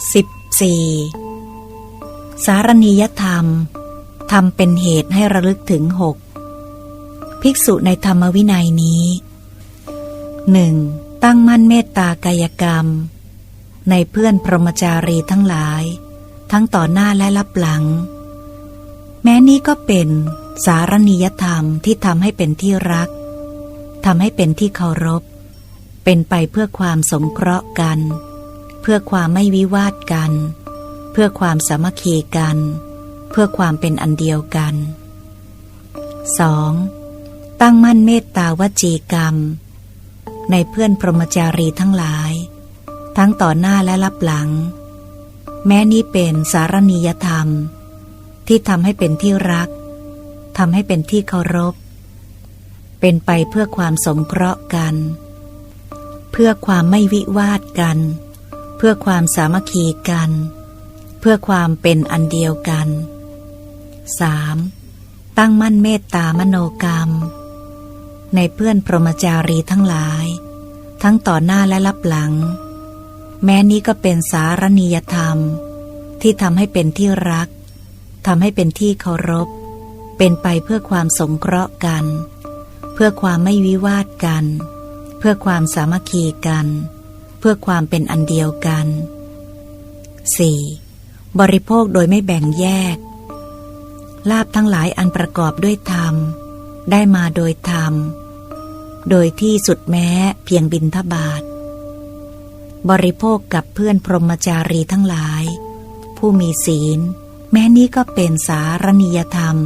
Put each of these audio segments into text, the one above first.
14. สารณียธรรมทำเป็นเหตุให้ระลึกถึงหกภิกษุในธรรมวินัยนี้ 1. ตั้งมั่นเมตตากายกรรม ในเพื่อนพรหมจารีทั้งหลาย ทั้งต่อหน้าและรับหลัง แม้นี้ก็เป็นสารณียธรรมที่ทำให้เป็นที่รักทำให้เป็นที่เคารพ เป็นไปเพื่อความสงเคราะห์กัน เพื่อความไม่วิวาทกัน เพื่อความสามัคคีกัน เพื่อความเป็นอันเดียวกัน 2. ตั้งมั่นเมตตาวจีกรรม ในเพื่อนพรหมจารีทั้งหลาย ทั้งต่อหน้าและรับหลัง แม้นี้เป็นสารณียธรรม ที่ทำให้เป็นที่รักทำให้เป็นที่เคารพ เป็นไปเพื่อความสงเคราะห์กัน เพื่อความไม่วิวาทกัน พื่อความสามัคคีกัน เพื่อความเป็นอันเดียวกัน 3. ตั้งมั่นเมตตามโนกรรม ในเพื่อนพรหมจารีทั้งหลาย ทั้งต่อหน้าและรับหลัง แม้นี้ก็เป็นสารณียธรรม ที่ทำให้เป็นที่รักทำให้เป็นที่เคารพ เป็นไปเพื่อความสงเคราะห์กัน เพื่อความไม่วิวาทกัน เพื่อความสามัคคีกัน เพื่อความเป็นอันเดียวกัน 4. บริโภคโดยไม่แบ่งแยก ลาบทั้งหลายอันประกอบด้วยธรรม ได้มาโดยธรรม โดยที่สุดแม้เพียงบินทบาท บริโภคกับเพื่อนพรหมจารีทั้งหลาย ผู้มีศีล แม้นี้ก็เป็นสารณียธรรม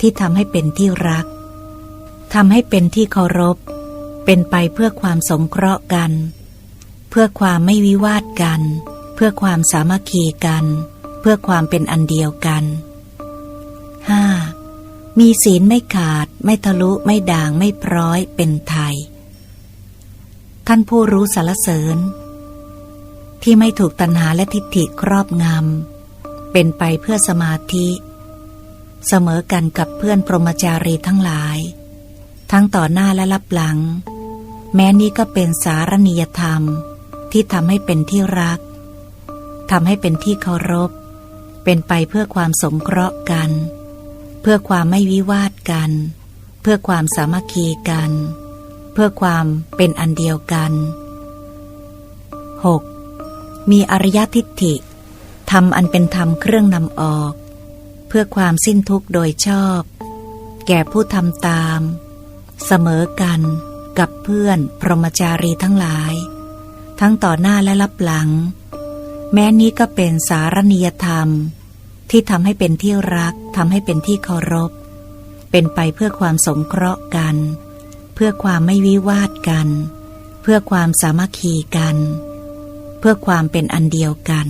ที่ทำให้เป็นที่รักทำให้เป็นที่เคารพ เป็นไปเพื่อความสงเคราะห์กัน เพื่อความไม่วิวาทกัน เพื่อความสามัคคีกัน เพื่อความเป็นอันเดียวกัน 5. มีศีลไม่ขาด ไม่ทะลุไม่ด่างไม่พร้อยเป็นไทย ท่านผู้รู้สารเสริญ ที่ไม่ถูกตัณหาและทิฏฐิครอบงำเป็นไปเพื่อสมาธิ เสมอกันกับเพื่อนพรหมจารีทั้งหลาย ทั้งต่อหน้าและรับหลัง แม้นี้ก็เป็นสารณียธรรม ที่ทำให้เป็นที่รักทำให้เป็นที่เคารพ เป็นไปเพื่อความสงเคราะห์กัน เพื่อความไม่วิวาทกัน เพื่อความสามัคคีกัน เพื่อความเป็นอันเดียวกัน 6. มีอริยทิฏฐิทำอันเป็นธรรมเครื่องนำออก เพื่อความสิ้นทุกข์โดยชอบ แก่ผู้ทำตาม เสมอกัน กับเพื่อนพรหมจารีทั้งหลาย ทั้งต่อหน้าและรับหลัง แม้นี้ก็เป็นสารณียธรรม ที่ทำให้เป็นที่รักทำให้เป็นที่เคารพ เป็นไปเพื่อความสงเคราะห์กัน เพื่อความไม่วิวาทกัน เพื่อความสามัคคีกัน เพื่อความเป็นอันเดียวกัน